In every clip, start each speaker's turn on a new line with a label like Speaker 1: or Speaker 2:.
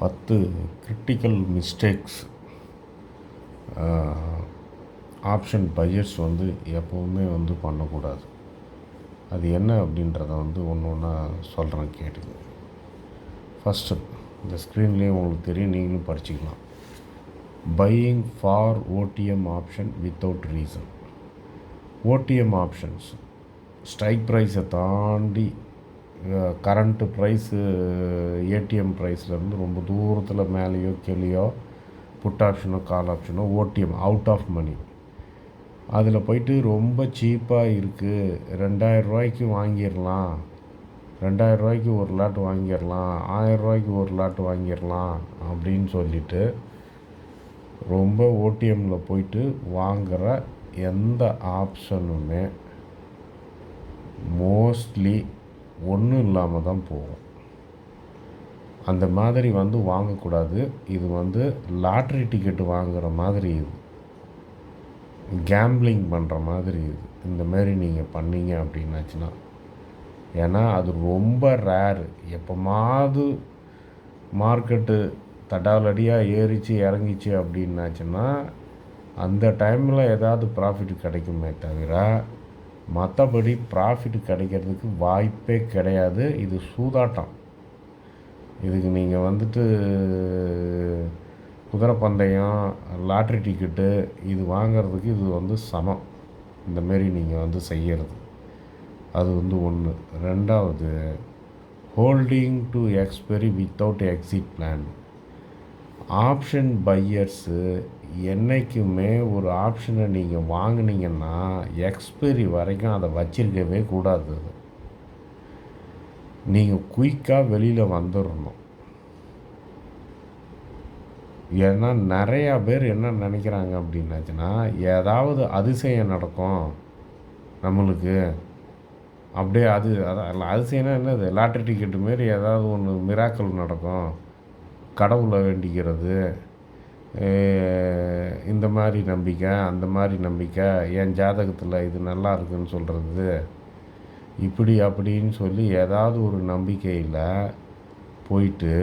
Speaker 1: பத்து critical mistakes option buyers வந்து எப்போவுமே வந்து பண்ணக்கூடாது. அது என்ன அப்படின்றத வந்து ஒன்று ஒன்றா சொல்கிறேன் கேட்டுங்க. ஃபஸ்ட்டு இந்த ஸ்க்ரீன்லேயே உங்களுக்கு தெரியும் நீங்களும் படிச்சுக்கலாம். Buying for OTM option without reason OTM options strike ப்ரைஸை தாண்டி கரண்ட்டு ப்ரைஸு ஏடிஎம் ப்ரைஸ்லேருந்து ரொம்ப தூரத்தில் மேலேயோ கீழேயோ புட் ஆப்ஷனோ கால் ஆப்ஷனோ ஓடிஎம் அவுட் ஆஃப் மணி அதில் போயிட்டு ரொம்ப சீப்பாக இருக்குது ரெண்டாயிரம் ரூபாய்க்கு வாங்கிடலாம் ரெண்டாயிரம் ரூபாய்க்கு ஒரு லாட் வாங்கிடலாம் ஆயிரம் ரூபாய்க்கு ஒரு லாட் வாங்கிடலாம் அப்படின்னு சொல்லிட்டு ரொம்ப ஓடிஎம்மில் போயிட்டு வாங்குகிற எந்த ஆப்ஷனுமே மோஸ்ட்லி ஒன்றும் இல்லாமல் தான் போகும். அந்த மாதிரி வந்து வாங்கக்கூடாது. இது வந்து லாட்ரி டிக்கெட்டு வாங்குகிற மாதிரி இது. கேம்பிளிங் பண்ணுற மாதிரி இது. இந்த மாதிரி நீங்கள் பண்ணீங்க அப்படின்னாச்சுன்னா. ஏன்னா அது ரொம்ப ரேரு. எப்போமாவது மார்க்கெட்டு தடாலடியாக ஏறிச்சு இறங்கிச்சு அப்படின்னாச்சுன்னா அந்த டைமில் ஏதாவது ப்ராஃபிட் கிடைக்குமே தவிர மற்றபடி ப்ராஃபிட் கிடைக்கிறதுக்கு வாய்ப்பே கிடையாது. இது சூதாட்டம். இதுக்கு நீங்கள் வந்துட்டு குதிரை பந்தயம் லாட்ரி டிக்கெட்டு இது வாங்கிறதுக்கு இது வந்து சமம். இந்தமாரி நீங்கள் வந்து செய்கிறது அது வந்து ஒன்று ரெண்டாவது holding to expiry without exit plan option buyers என்றைக்குமே ஒரு ஆப்ஷனை நீங்கள் வாங்கினீங்கன்னா எக்ஸ்பைரி வரைக்கும் அதை வச்சிருக்கவே கூடாது நீங்கள் குயிக்காக வெளியில் வந்துடணும் ஏன்னா நிறையா பேர் என்ன நினைக்கிறாங்க அப்படின்னாச்சுன்னா ஏதாவது அதிசயம் நடக்கும் நம்மளுக்கு. அப்படியே அது அதான் அதிசயம்னா என்னது? லாட்ரி டிக்கெட்டு மாரி ஏதாவது ஒன்று மிராக்கள் நடக்கும். கடவுளை வேண்டிக்கிறது. இந்த மாதிரி நம்பிக்கை அந்த மாதிரி நம்பிக்கை என் ஜாதகத்தில் இது நல்லா இருக்குன்னு சொல்கிறது இப்படி அப்படின்னு சொல்லி ஏதாவது ஒரு நம்பிக்கையில் போயிட்டு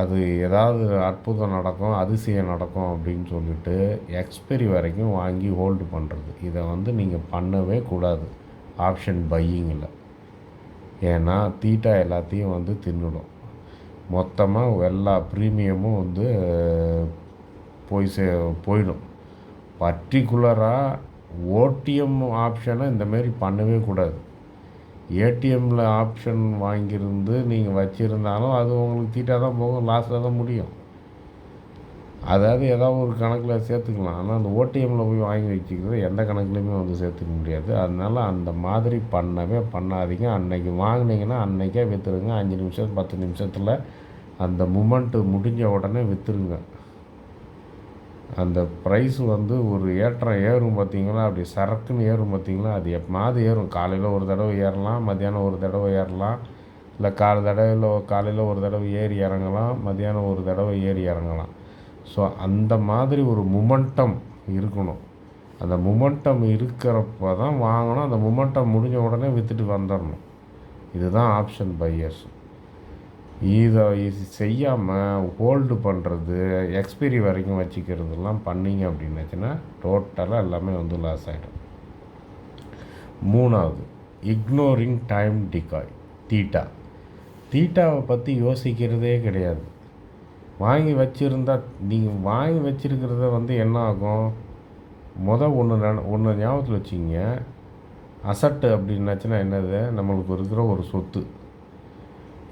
Speaker 1: அது ஏதாவது அற்புதம் நடக்கும் அதிசயம் நடக்கும் அப்படின்னு சொல்லிட்டு எக்ஸ்பைரி வரைக்கும் வாங்கி ஹோல்டு பண்ணுறது இதை வந்து நீங்கள் பண்ணவே கூடாது. ஆப்ஷன் பையிங்கில் ஏன்னா தீட்டா எல்லாத்தையும் வந்து தின்னுடும். மொத்தமாக எல்லா ப்ரீமியமும் வந்து போய் சே போயிடும். பர்டிகுலராக ஓடிஎம் ஆப்ஷனை இந்தமாரி பண்ணவே கூடாது. ஏடிஎம்மில் ஆப்ஷன் வாங்கியிருந்து நீங்கள் வச்சுருந்தாலும் அது உங்களுக்கு தீட்டாக தான் போகும் லாஸில் தான் முடியும். அதாவது ஏதாவது ஒரு கணக்கில் சேர்த்துக்கலாம். ஆனால் அந்த ஓடிஎம்மில் போய் வாங்கி வச்சுக்கிறது எந்த கணக்குலையுமே வந்து சேர்த்துக்க முடியாது. அதனால் அந்த மாதிரி பண்ணவே பண்ணாதீங்க. அன்னைக்கு வாங்கினீங்கன்னா அன்றைக்கே விற்றுருங்க அஞ்சு நிமிஷம் பத்து நிமிஷத்தில் அந்த மூமெண்ட்டு முடிஞ்ச உடனே விற்றுருங்க அந்த ப்ரைஸ் வந்து ஒரு ஏற்றம் ஏறும் பார்த்தீங்களா? அப்படி சரக்குன்னு ஏறும் பார்த்தீங்களா? அது எப்போமாவது ஏறும். காலையில் ஒரு தடவை ஏறலாம் மத்தியானம் ஒரு தடவை ஏறலாம். இல்லை கால் தடவையில் காலையில் ஒரு தடவை ஏறி இறங்கலாம் மத்தியானம் ஒரு தடவை ஏறி இறங்கலாம். ஸோ அந்த மாதிரி ஒரு முமெண்டம் இருக்கணும். அந்த முமெண்டம் இருக்கிறப்ப தான் வாங்கணும். அந்த முமெண்டம் முடிஞ்ச உடனே விற்றுட்டு வந்துடணும் இதுதான் ஆப்ஷன் பையர்ஸ் இதை இது செய்யாமல் ஹோல்டு பண்ணுறது எக்ஸ்பைரி வரைக்கும் வச்சுக்கிறதுலாம் பண்ணிங்க அப்படின்னாச்சுன்னா டோட்டலாக எல்லாமே வந்து லாஸ் ஆகிடும் மூணாவது இக்னோரிங் டைம் டிகாய் தீட்டா தீட்டாவை பற்றி யோசிக்கிறதே கிடையாது. வாங்கி வச்சுருந்தா நீங்கள் வாங்கி வச்சுருக்கிறத வந்து என்ன ஆகும்? மொதல் ஒன்று ஒன்று ஞாபகத்தில் வச்சிங்க அசட்டு அப்படின்னாச்சுன்னா என்னது? நம்மளுக்கு இருக்கிற ஒரு சொத்து.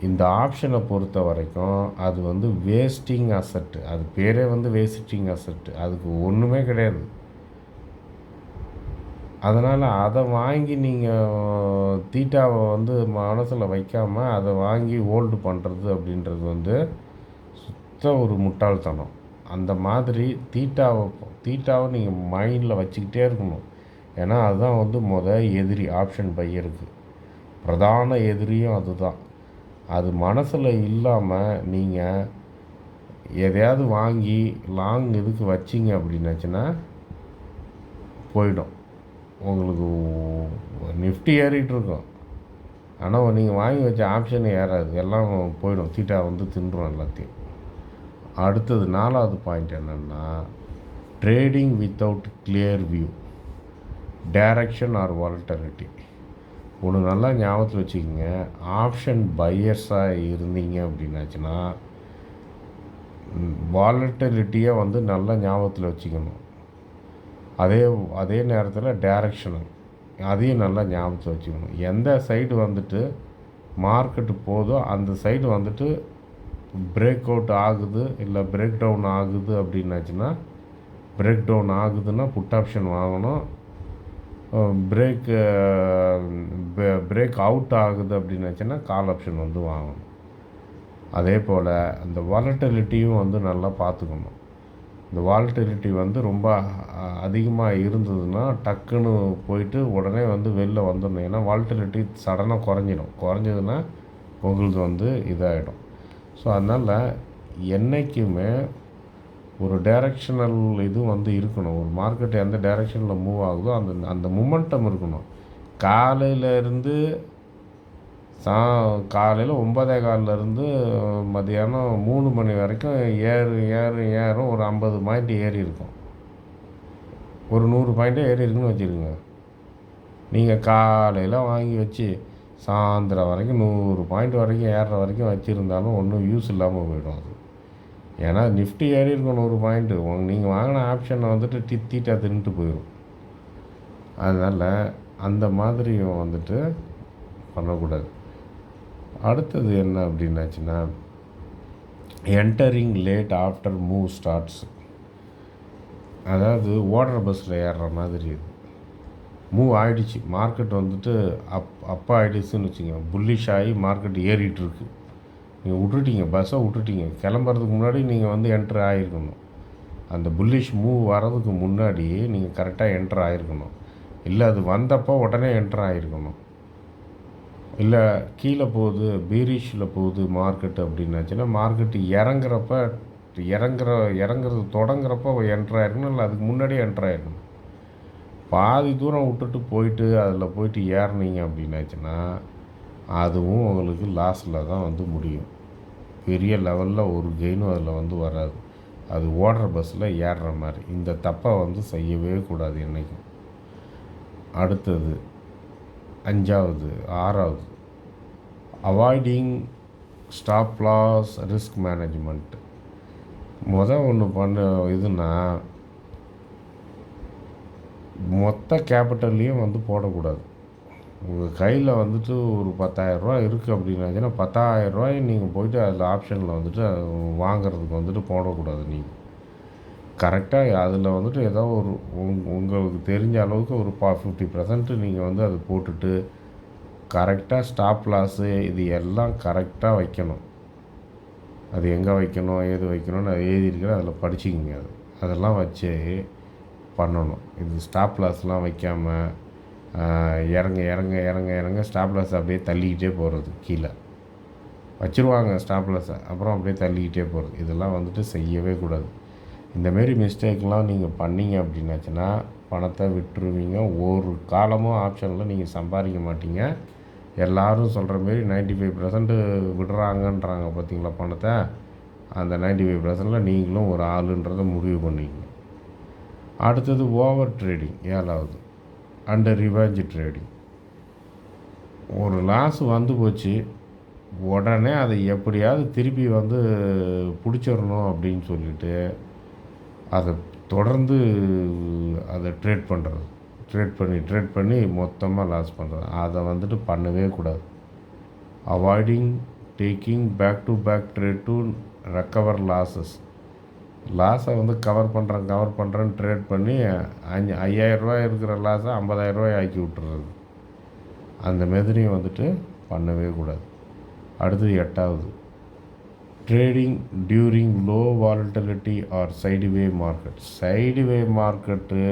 Speaker 1: இந்த ஆப்ஷனை பொறுத்த வரைக்கும் அது வந்து வேஸ்டிங் அசட்டு அது பேரே வந்து வேஸ்டிங் அசட்டு அதுக்கு ஒன்றுமே கிடையாது. அதனால் அதை வாங்கி நீங்கள் தீட்டாவை வந்து மனசில் வைக்காமல் அதை வாங்கி ஹோல்டு பண்ணுறது அப்படின்றது வந்து சுத்த ஒரு முட்டாள்தனம். அந்த மாதிரி தீட்டாவை தீட்டாவை நீங்கள் மைண்டில் வச்சுக்கிட்டே இருக்கணும். ஏன்னா அதுதான் வந்து மொதல் எதிரி ஆப்ஷன் பையருக்கு பிரதான எதிரியும் அதுதான். அது மனசில் இல்லாமல் நீங்கள் எதையாவது வாங்கி லாங் இதுக்கு வச்சிங்க அப்படின்னாச்சுன்னா போயிடும். உங்களுக்கு நிஃப்டி ஏறிட்டுருக்கும். ஆனால் நீங்கள் வாங்கி வச்ச ஆப்ஷன் ஏறாது. எல்லாம் போயிடும். தீட்டா வந்து தின்றுடும் எல்லாத்தையும். அடுத்தது நாலாவது பாயிண்ட் என்னென்னா trading without clear view direction or volatility ஒன்று நல்லா ஞாபகத்தில் வச்சுக்கோங்க. ஆப்ஷன் பையர்ஸாக இருந்தீங்க அப்படின்னாச்சுன்னா வாலட்டிலிட்டியை வந்து நல்லா ஞாபகத்தில் வச்சுக்கணும். அதே அதே நேரத்தில் டைரக்ஷனல் அதையும் நல்லா ஞாபகத்தில் வச்சுக்கணும். எந்த சைடு வந்துட்டு மார்க்கெட்டு போதோ அந்த சைடு வந்துட்டு பிரேக் அவுட் ஆகுது இல்லை பிரேக் டவுன் ஆகுது அப்படின்னாச்சுன்னா பிரேக் டவுன் ஆகுதுன்னா புட் ஆப்ஷன் வாங்கணும். பிரேக் பிரேக் அவுட் ஆகுது அப்படின்னாச்சுன்னா கால் ஆப்ஷன் வந்து வாங்கணும். அதே போல் அந்த வாலட்டிலிட்டியும் வந்து நல்லா பார்த்துக்கணும். இந்த வாலட்டிலிட்டி வந்து ரொம்ப அதிகமாக இருந்ததுன்னா டக்குன்னு போயிட்டு உடனே வந்து வெளில வந்துடணும். ஏன்னா வாலட்டிலிட்டி சடனாக குறைஞ்சிடும். குறைஞ்சதுன்னா உங்களுக்கு வந்து இதாகிடும் ஸோ அதனால் என்றைக்குமே ஒரு டைரெக்ஷனல் இது வந்து இருக்கணும். ஒரு மார்க்கெட் எந்த டைரெக்ஷனில் மூவ் ஆகுதோ அந்த அந்த மூமெண்டம் இருக்கணும். காலையிலேருந்து சா காலையில் ஒன்பதே காலிலேருந்து மதியானம் மூணு மணி வரைக்கும் ஏறு ஏறு ஏறும். ஒரு ஐம்பது பாயிண்ட் ஏறி இருக்கும். ஒரு நூறு பாயிண்ட்டே ஏறி இருக்குன்னு வச்சுருக்கோங்க நீங்கள் காலையில் வாங்கி வச்சு சாயந்தரம் வரைக்கும் நூறு பாயிண்ட் வரைக்கும் ஏறுற வரைக்கும் வச்சுருந்தாலும் ஒன்றும் யூஸ் இல்லாமல் போயிடும் அது. ஏன்னா நிஃப்டி ஏறி இருக்கும் நூறு பாயிண்ட்டு உங்க நீங்கள் வாங்கின ஆப்ஷனை வந்துட்டு டித்திட்டா தின்ட்டு போயிடும் அதனால் அந்த மாதிரி வந்துட்டு பண்ணக்கூடாது. அடுத்தது என்ன அப்படின்னாச்சுன்னா entering late after move starts அதாவது ஓடுற பஸ்ஸில் ஏறுற மாதிரி இது. மூவ் ஆகிடுச்சு மார்க்கெட் வந்துட்டு அப் அப்போ ஆகிடுச்சுன்னு வச்சுக்கோங்க. புல்லிஷ் ஆகி மார்க்கெட் ஏறிட்டுருக்கு நீங்கள் விட்டுட்டீங்க பஸ்ஸை விட்டுட்டீங்க. கிளம்புறதுக்கு முன்னாடி நீங்கள் வந்து என்ட்ரு ஆகிருக்கணும் அந்த புல்லிஷ் மூவ் வர்றதுக்கு முன்னாடி நீங்கள் கரெக்டாக என்ட்ரு ஆகிருக்கணும் இல்லை அது வந்தப்போ உடனே என்ட்ரு ஆகிருக்கணும் இல்லை கீழே போகுது பீரிஷில் போகுது மார்க்கெட்டு அப்படின்னாச்சுன்னா மார்க்கெட்டு இறங்குறப்ப இறங்குற இறங்குறது தொடங்குறப்ப என்ட்ரு ஆகிருக்கணும் இல்லை அதுக்கு முன்னாடியே என்ட்ரு ஆகிருக்கணும் பாதி தூரம் விட்டுட்டு போயிட்டு அதில் போயிட்டு ஏறினீங்க அப்படின்னாச்சுன்னா அதுவும் உங்களுக்கு லாஸில் தான் வந்து முடியும். பெரிய லெவலில் ஒரு கெயினும் அதில் வந்து வராது. அது ஓடுற பஸ்ஸில் ஏறுற மாதிரி. இந்த தப்பை வந்து செய்யவே கூடாது என்றைக்கும் அடுத்தது அஞ்சாவது ஆறாவது avoiding stop loss risk management மொதல் ஒன்று பண்ண இதுன்னா மொத்த கேபிட்டல்லையும் வந்து போடக்கூடாது. உங்கள் கையில் வந்துட்டு ஒரு பத்தாயிரரூவா இருக்குது அப்படின்னாச்சுன்னா பத்தாயிரரூவாயை நீங்கள் போயிட்டு அதில் ஆப்ஷனில் வந்துட்டு வாங்குறதுக்கு வந்துட்டு போடக்கூடாது நீங்கள் கரெக்டாக அதில் வந்துட்டு ஏதோ ஒரு உங் உங்களுக்கு தெரிஞ்ச அளவுக்கு ஒரு பா ஃபிஃப்டி பர்சன்ட்டு நீங்கள் வந்து அதை போட்டுட்டு கரெக்டாக ஸ்டாப் லாஸு இது எல்லாம் கரெக்டாக வைக்கணும். அது எங்கே வைக்கணும் ஏது வைக்கணும்னு அது எழுதியிருக்கிற அதில் படிச்சுக்கிங்க. அது அதெல்லாம் வச்சு பண்ணணும். இது ஸ்டாப் லாஸ்லாம் வைக்காமல் இறங்க இறங்க இறங்க இறங்க ஸ்டாப்லஸ் அப்படியே தள்ளிக்கிட்டே போகிறது கீழே. வச்சுருவாங்க ஸ்டாப்லஸை அப்புறம் அப்படியே தள்ளிக்கிட்டே போகிறது இதெல்லாம் வந்துட்டு செய்யவே கூடாது. இந்தமாரி மிஸ்டேக்லாம் நீங்கள் பண்ணீங்க அப்படின்னாச்சுன்னா பணத்தை விட்டுருவீங்க. ஒரு காலமும் ஆப்ஷனில் நீங்கள் சம்பாதிக்க மாட்டீங்க. எல்லோரும் சொல்கிற மாரி நைன்ட்டி ஃபைவ் பர்சன்ட்டு விடுறாங்கன்றாங்க பார்த்தீங்களா பணத்தை? அந்த நைன்ட்டி ஃபைவ் பர்சன்டில் நீங்களும் ஒரு ஆளுன்றதை முடிவு பண்ணிக்கணும் அடுத்தது ஓவர் ட்ரேடிங் ஏழாவது. அண்டர் ரிவெஞ்ச் ட்ரேடிங் ஒரு லாஸ் வந்து போச்சு. உடனே அதை எப்படியாவது திருப்பி வந்து பிடிச்சிடணும் அப்படின்னு சொல்லிட்டு அதை தொடர்ந்து அதை ட்ரேட் பண்ணுறது ட்ரேட் பண்ணி ட்ரேட் பண்ணி மொத்தமாக லாஸ் பண்ணுறது அதை வந்துட்டு பண்ணவே கூடாது. Avoiding taking back to back trade to recover losses லாஸை வந்து கவர் பண்ணுறேன் கவர் பண்ணுறேன்னு ட்ரேட் பண்ணி அஞ்சு ஐயாயிரரூவா இருக்கிற லாஸை ஐம்பதாயிரரூவாய் ஆக்கி விட்டுறது. அந்த மாதிரியும் வந்துட்டு பண்ணவே கூடாது. அடுத்தது எட்டாவது trading during low volatility or sideways market sideways market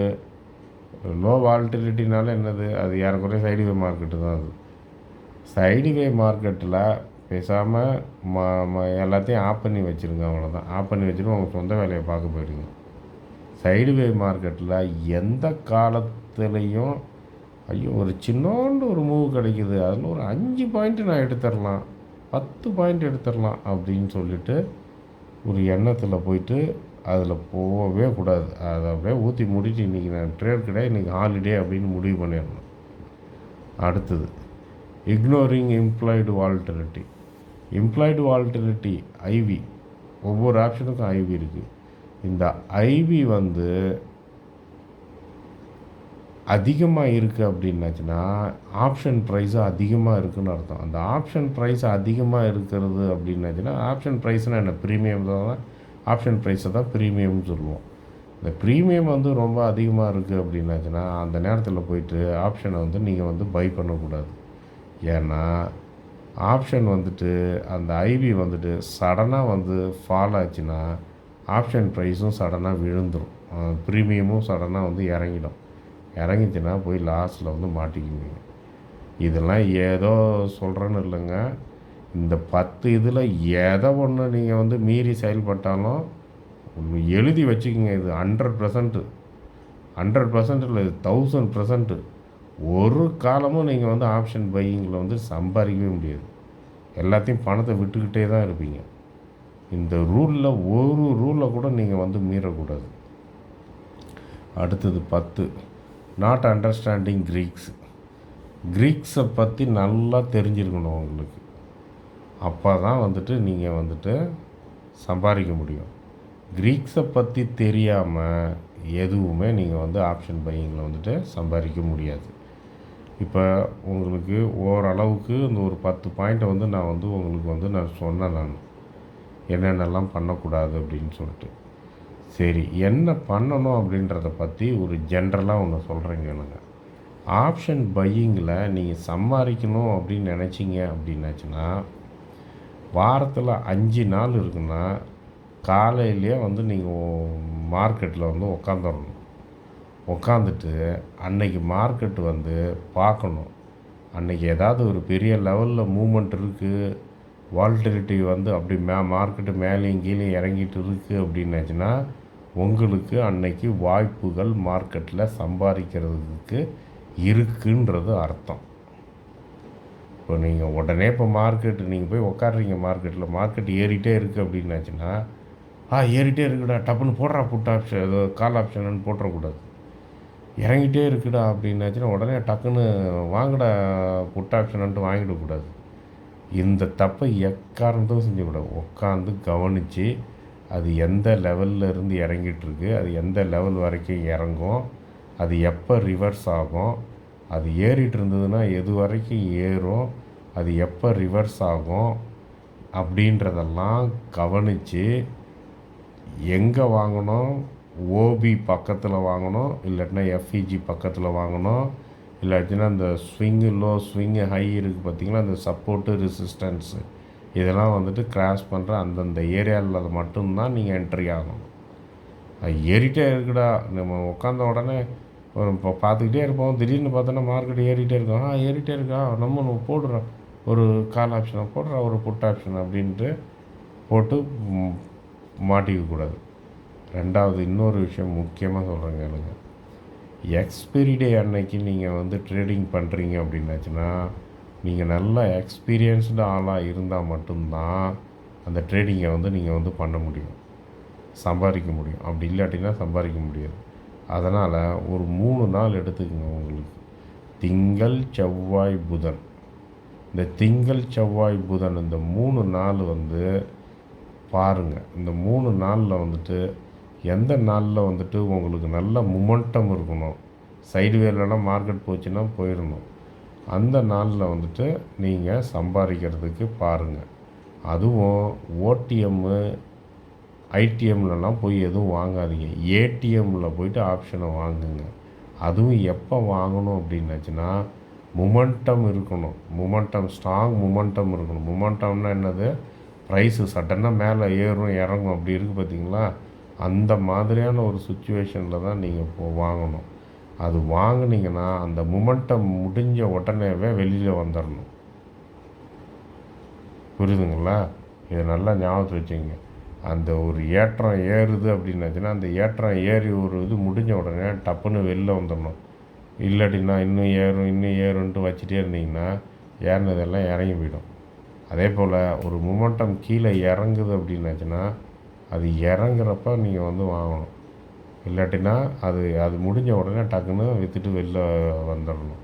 Speaker 1: low வால்டிலிட்டினால என்னது? அது ஏறக்குறைய சைடுவே மார்க்கெட்டு தான் அது. சைடுவே மார்க்கெட்டில் பேசாமல் ம ம எல்லாத்தையும் ஆஃப் பண்ணி வச்சுருங்க அவ்வளோதான் ஆஃப் பண்ணி வச்சுட்டு உங்கள் சொந்த வேலையை பார்க்க போயிடுங்க. சைடுவே மார்க்கெட்டில் எந்த காலத்துலேயும் ஐயோ ஒரு சின்னோண்டு ஒரு மூவ் கிடைக்குது. அதில் ஒரு அஞ்சு பாயிண்ட்டு நான் எடுத்துடலாம். பத்து பாயிண்ட் எடுத்துடலாம் அப்படின்னு சொல்லிட்டு ஒரு எண்ணத்தில் போயிட்டு அதில் போகவே கூடாது. அதை அப்படியே ஊற்றி முடிச்சு இன்றைக்கி நான் ட்ரேட் கிடையாது. இன்றைக்கி ஹாலிடே அப்படின்னு முடிவு பண்ணிடணும். அடுத்தது ignoring implied volatility implied volatility IV ஒவ்வொரு ஆப்ஷனுக்கும் ஐவி இருக்குது இந்த ஐவி வந்து அதிகமாக இருக்குது அப்படின்னாச்சுன்னா ஆப்ஷன் ப்ரைஸும் அதிகமாக இருக்குதுன்னு அர்த்தம். அந்த ஆப்ஷன் ப்ரைஸ் அதிகமாக இருக்கிறது அப்படின்னாச்சுன்னா ஆப்ஷன் ப்ரைஸ்னால் என்ன? ப்ரீமியம் தான் ஆப்ஷன் ப்ரைஸை தான் ப்ரீமியம்னு சொல்லுவோம். இந்த ப்ரீமியம் வந்து ரொம்ப அதிகமாக இருக்குது அப்படின்னாச்சுன்னா அந்த நேரத்தில் போயிட்டு ஆப்ஷனை வந்து நீங்கள் வந்து பை பண்ணக்கூடாது. ஏன்னா ஆப்ஷன் வந்துட்டு அந்த ஐவி வந்துட்டு சடனாக வந்து ஃபால் ஆச்சுன்னா ஆப்ஷன் ப்ரைஸும் சடனாக விழுந்துடும் ப்ரீமியமும் சடனாக வந்து இறங்கிடும். இறங்கிச்சின்னா போய் லாஸ்ட்டில் வந்து மாட்டிக்குவீங்க. இதெல்லாம் ஏதோ சொல்கிறேன்னு இல்லைங்க. இந்த பத்து இதில் எதை ஒன்று நீங்கள் வந்து மீறி செயல்பட்டாலும் ஒன்று எழுதி வச்சுக்கோங்க இது ஹண்ட்ரட் பர்சன்ட்டு ஹண்ட்ரட் பர்சன்ட் இல்லை தௌசண்ட் பர்சன்ட்டு ஒரு காலமும் நீங்கள் வந்து ஆப்ஷன் பையிங்கில் வந்து சம்பாதிக்கவே முடியாது. எல்லாத்தையும் பணத்தை விட்டுக்கிட்டே தான் இருப்பீங்க. இந்த ரூலில் ஒரு ரூலில் கூட நீங்கள் வந்து மீறக்கூடாது. அடுத்தது பத்து. நாட் அண்டர்ஸ்டாண்டிங் க்ரீக்ஸ் க்ரீக்ஸை பற்றி நல்லா தெரிஞ்சிருக்கணும் உங்களுக்கு. அப்போ தான் வந்துட்டு நீங்கள் வந்துட்டு சம்பாதிக்க முடியும். க்ரீக்ஸை பற்றி தெரியாமல் எதுவுமே நீங்கள் வந்து ஆப்ஷன் பையிங்கில் வந்துட்டு சம்பாதிக்க முடியாது. இப்போ உங்களுக்கு ஓரளவுக்கு இந்த ஒரு பத்து பாயிண்ட்டை வந்து நான் வந்து உங்களுக்கு வந்து நான் சொன்னேன் நான். என்னென்னலாம் பண்ணக்கூடாது அப்படின்னு சொல்லிட்டு. சரி என்ன பண்ணணும் அப்படின்றத பற்றி ஒரு ஜென்ரலாக ஒன்று சொல்கிறேங்க எனக்கு ஆப்ஷன் பையிங்கில் நீங்கள் சம்பாதிக்கணும் அப்படின்னு நினச்சிங்க அப்படின்னாச்சுன்னா வாரத்தில் அஞ்சு நாள் இருக்குன்னா காலையிலேயே வந்து நீங்கள் மார்க்கெட்டில் வந்து உக்காந்துடணும் உக்காந்துட்டு அன்னைக்கு மார்க்கெட்டு வந்து பார்க்கணும். அன்றைக்கி ஏதாவது ஒரு பெரிய லெவலில் மூமெண்ட் இருக்குது வால்டிலிட்டி வந்து அப்படி மே மார்க்கெட்டு மேலேயும் கீழே இறங்கிட்டு இருக்குது அப்படின்னாச்சுன்னா உங்களுக்கு அன்னைக்கு வாய்ப்புகள் மார்க்கெட்டில் சம்பாதிக்கிறதுக்கு இருக்குன்றது அர்த்தம். இப்போ நீங்கள் உடனே இப்போ மார்க்கெட்டு நீங்கள் போய் உக்காடுறீங்க மார்க்கெட்டில் மார்க்கெட் ஏறிட்டே இருக்குது அப்படின்னாச்சுன்னா ஆ ஏறிட்டே இருக்குடா டப்புன்னு போடுறா புட் ஆப்ஷன் ஏதோ கால் ஆப்ஷனுன்னு போட்டுறக்கூடாது. இறங்கிட்டே இருக்குடா அப்படின்னாச்சுன்னா உடனே டக்குன்னு வாங்கடா புட் வாங்கிடக்கூடாது இந்த தப்பை எக்காரணத்தும் செஞ்சக்கூடாது உட்காந்து கவனித்து அது எந்த லெவலில் இருந்து இறங்கிட்டுருக்கு அது எந்த லெவல் வரைக்கும் இறங்கும் அது எப்போ ரிவர்ஸ் ஆகும் அது ஏறிட்டு இருந்ததுன்னா எது வரைக்கும் ஏறும் அது எப்போ ரிவர்ஸ் ஆகும் அப்படின்றதெல்லாம் கவனித்து எங்கே வாங்கணும் ஓபி பக்கத்தில் வாங்கணும் இல்லாட்டினா எஃப்இஜி பக்கத்தில் வாங்கணும். இல்லாட்டினா இந்த ஸ்விங்கு லோ ஸ்விங்கு ஹை இருக்குது பார்த்திங்கன்னா அந்த சப்போர்ட்டு ரெசிஸ்டன்ஸு இதெல்லாம் வந்துட்டு கிராஸ் பண்ணுற அந்தந்த ஏரியாவில் மட்டும்தான் நீங்கள் என்ட்ரி ஆகணும். அது ஏறிட்டே இருக்குடா. நம்ம உட்காந்த உடனே இப்போ பார்த்துக்கிட்டே இருப்போம். திடீர்னு பார்த்தோன்னா மார்க்கெட் ஏறிட்டே இருக்கோம். ஆ ஏறிட்டே இருக்கா? நம்ம நம்ம போடுறோம். ஒரு கால் ஆப்ஷனை போடுறோம் ஒரு புட் ஆப்ஷன் அப்படின்ட்டு போட்டு மாட்டிக்கக்கூடாது ரெண்டாவது இன்னொரு விஷயம் முக்கியமாக சொல்கிறேங்க எனக்கு எக்ஸ்பைரி டே அன்னைக்கு நீங்கள் வந்து ட்ரேடிங் பண்ணுறீங்க அப்படின்னாச்சுன்னா நீங்கள் நல்லா எக்ஸ்பீரியன்ஸ்டு ஆளாக இருந்தால் மட்டும்தான் அந்த ட்ரேடிங்கை வந்து நீங்கள் வந்து பண்ண முடியும். சம்பாதிக்க முடியும். அப்படி இல்லாட்டினா சம்பாதிக்க முடியாது. அதனால் ஒரு மூணு நாள் எடுத்துக்கோங்க உங்களுக்கு. திங்கள் செவ்வாய் புதன். இந்த திங்கள் செவ்வாய் புதன் இந்த மூணு நாள் வந்து பாருங்கள் இந்த மூணு நாளில் வந்துட்டு எந்த நாளில் வந்துட்டு உங்களுக்கு நல்ல முமெண்டம் இருக்கணும்? சைடு வேலெலாம் மார்க்கெட் போச்சுன்னா போயிடணும். அந்த நாளில் வந்துட்டு நீங்கள் சம்பாதிக்கிறதுக்கு பாருங்கள் அதுவும் ஓடிஎம்மு ஐடிஎம்லலாம் போய் எதுவும் வாங்காதீங்க. ஏடிஎம்மில் போயிட்டு ஆப்ஷனை வாங்குங்க. அதுவும் எப்போ வாங்கணும் அப்படின்னாச்சுன்னா முமெண்டம் இருக்கணும். முமெண்டம் ஸ்ட்ராங் முமெண்டம் இருக்கணும். முமெண்டம்னா என்னது? ப்ரைஸு சட்டனாக மேலே ஏறும் இறங்கும். அப்படி இருக்குது பார்த்தீங்களா அந்த மாதிரியான ஒரு சுச்சுவேஷனில் தான் நீங்கள் இப்போ வாங்கணும். அது வாங்கினீங்கன்னா அந்த முமெண்டம் முடிஞ்ச உடனேவே வெளியில் வந்துடணும் புரியுதுங்களா? இதை நல்லா ஞாபகத்து வச்சுங்க. அந்த ஒரு ஏற்றம் ஏறுது அப்படின்னாச்சுன்னா அந்த ஏற்றம் ஏறி ஒரு இது முடிஞ்ச உடனே டப்புன்னு வெளில வந்துடணும் இல்லாட்டினா இன்னும் ஏறும் இன்னும் ஏறும்ன்ட்டு வச்சுட்டே இருந்தீங்கன்னா ஏறினதெல்லாம் இறங்கி போயிடும். அதே போல் ஒரு முமெண்டம் கீழே இறங்குது அப்படின்னாச்சுன்னா அது இறங்குறப்ப நீங்கள் வந்து வாங்கணும். இல்லாட்டினா அது அது முடிஞ்ச உடனே டக்குன்னு விற்றுட்டு வெளில வந்துடணும்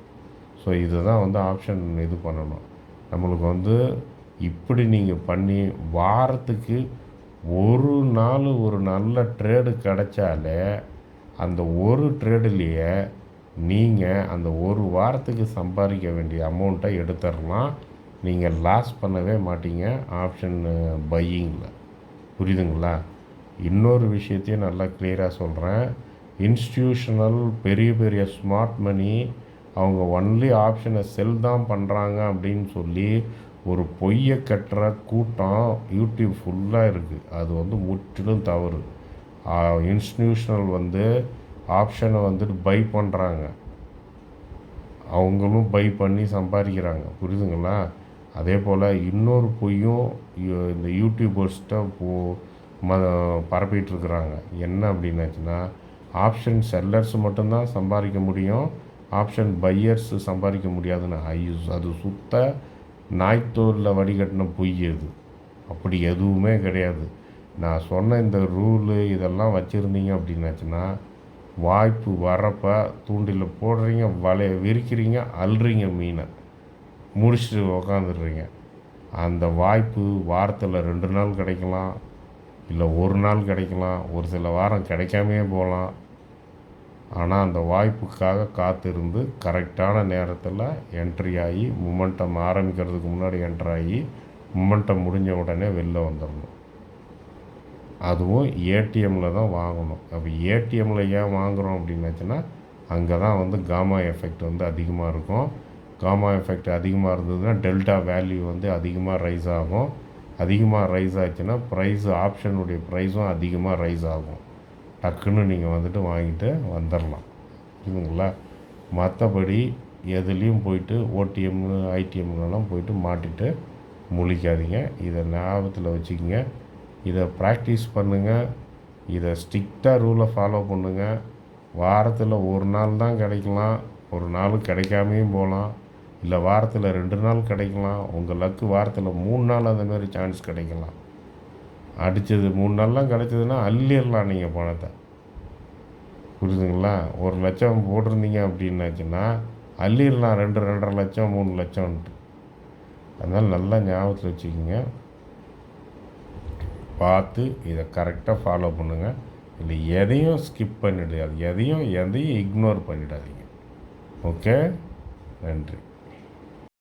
Speaker 1: ஸோ இதுதான் வந்து ஆப்ஷன் இது பண்ணணும். நம்மளுக்கு வந்து இப்படி நீங்கள் பண்ணி வாரத்துக்கு ஒரு நாள் ஒரு நல்ல ட்ரேடு கிடைச்சாலே அந்த ஒரு ட்ரேடுலேயே நீங்கள் அந்த ஒரு வாரத்துக்கு சம்பாதிக்க வேண்டிய அமௌண்ட்டை எடுத்துடலாம். நீங்கள் லாஸ் பண்ணவே மாட்டீங்க. ஆப்ஷன் பையிங்கில் புரியுதுங்களா? இன்னொரு விஷயத்தையும் நல்லா கிளியராக சொல்கிறேன் இன்ஸ்டியூஷனல் பெரிய பெரிய ஸ்மார்ட் மணி அவங்க ஒன்லி ஆப்ஷனை செல் தான் பண்ணுறாங்க அப்படின்னு சொல்லி ஒரு பொய்யை கட்டுற கூட்டம் யூடியூப் ஃபுல்லாக இருக்குது அது வந்து முற்றிலும் தவறு. இன்ஸ்டியூஷனல் வந்து ஆப்ஷனை வந்துட்டு பை பண்ணுறாங்க அவங்களும் பை பண்ணி சம்பாதிக்கிறாங்க. புரியுதுங்களா? அதே போல் இன்னொரு பொய்யும் இந்த யூடியூபர்ஸ்கிட்ட போ ம பரப்பிகிட்ருக்குறாங்க என்ன அப்படின்னாச்சுன்னா ஆப்ஷன் செல்லர்ஸ் மட்டும்தான் சம்பாதிக்க முடியும் ஆப்ஷன் பையர்ஸ் சம்பாதிக்க முடியாதுன்னு ஐயோ அது சுத்த நாய்த்தோரில் வடிகட்டின பொய் அது. அப்படி எதுவுமே கிடையாது. நான் சொன்ன இந்த ரூலு இதெல்லாம் வச்சுருந்தீங்க அப்படின்னாச்சுன்னா வாய்ப்பு வரப்போ தூண்டில் போடுறீங்க வலைய விரிக்கிறீங்க அல்றீங்க மீனை. முடிச்சுட்டு உக்காந்துடுறீங்க. அந்த வாய்ப்பு வாரத்தில் ரெண்டு நாள் கிடைக்கலாம் இல்லை ஒரு நாள் கிடைக்கலாம் ஒரு சில வாரம் கிடைக்காமே போகலாம். ஆனால் அந்த வாய்ப்புக்காக காத்திருந்து கரெக்டான நேரத்தில் என்ட்ரி ஆகி மூமெண்டம் ஆரம்பிக்கிறதுக்கு முன்னாடி என்ட்ரி ஆகி மூமெண்டம் முடிஞ்ச உடனே வெளில வந்துடணும். அதுவும் ஏடிஎம்மில் தான் வாங்கணும். அப்போ ஏடிஎம்மில் ஏன் வாங்குகிறோம் அப்படின்னாச்சுன்னா அங்கே தான் வந்து காமா எஃபெக்ட் வந்து அதிகமாக இருக்கும். காமா எஃபெக்ட் அதிகமாக இருந்ததுன்னா டெல்டா வேல்யூ வந்து அதிகமாக ரைஸ் ஆகும். அதிகமாக ரைஸ் ஆச்சுன்னா ப்ரைஸ் ஆப்ஷனுடைய ப்ரைஸும் அதிகமாக ரைஸ் ஆகும். டக்குன்னு நீங்கள் வந்துட்டு வாங்கிட்டு வந்துடலாம் புரியுதுங்களா? மற்றபடி எதுலேயும் போயிட்டு ஓடிஎம் ஐடிஎம்லாம் போயிட்டு மாட்டிட்டு முழிக்காதீங்க. இதை ஞாபகத்தில் வச்சுக்கோங்க. இதை ப்ராக்டிஸ் பண்ணுங்கள் இதை ஸ்ட்ரிக்டாக ரூலை ஃபாலோ பண்ணுங்கள் வாரத்தில் ஒரு நாள் தான் கிடைக்கலாம். ஒரு நாள் கிடைக்காமையும் போகலாம். இல்லை வாரத்தில் ரெண்டு நாள் கிடைக்கலாம். உங்கள் லக்கு வாரத்தில் மூணு நாள் அந்த மாதிரி சான்ஸ் கிடைக்கலாம். அடித்தது மூணு நாள்லாம் கிடைச்சதுன்னா அள்ளிடலாம் நீங்கள் பணத்தை. புரியுதுங்களா ஒரு லட்சம் போட்டிருந்தீங்க அப்படின்னாச்சுன்னா அள்ளிடலாம் ரெண்டு ரெண்டரை லட்சம் மூணு லட்சம்ன்ட்டு. அதனால் நல்லா ஞாபகத்தில் வச்சுக்கோங்க. பார்த்து இதை கரெக்டாக ஃபாலோ பண்ணுங்கள் இல்லை எதையும் ஸ்கிப் பண்ணிடாது எதையும் எதையும் இக்னோர் பண்ணிடாதீங்க. ஓகே நன்றி.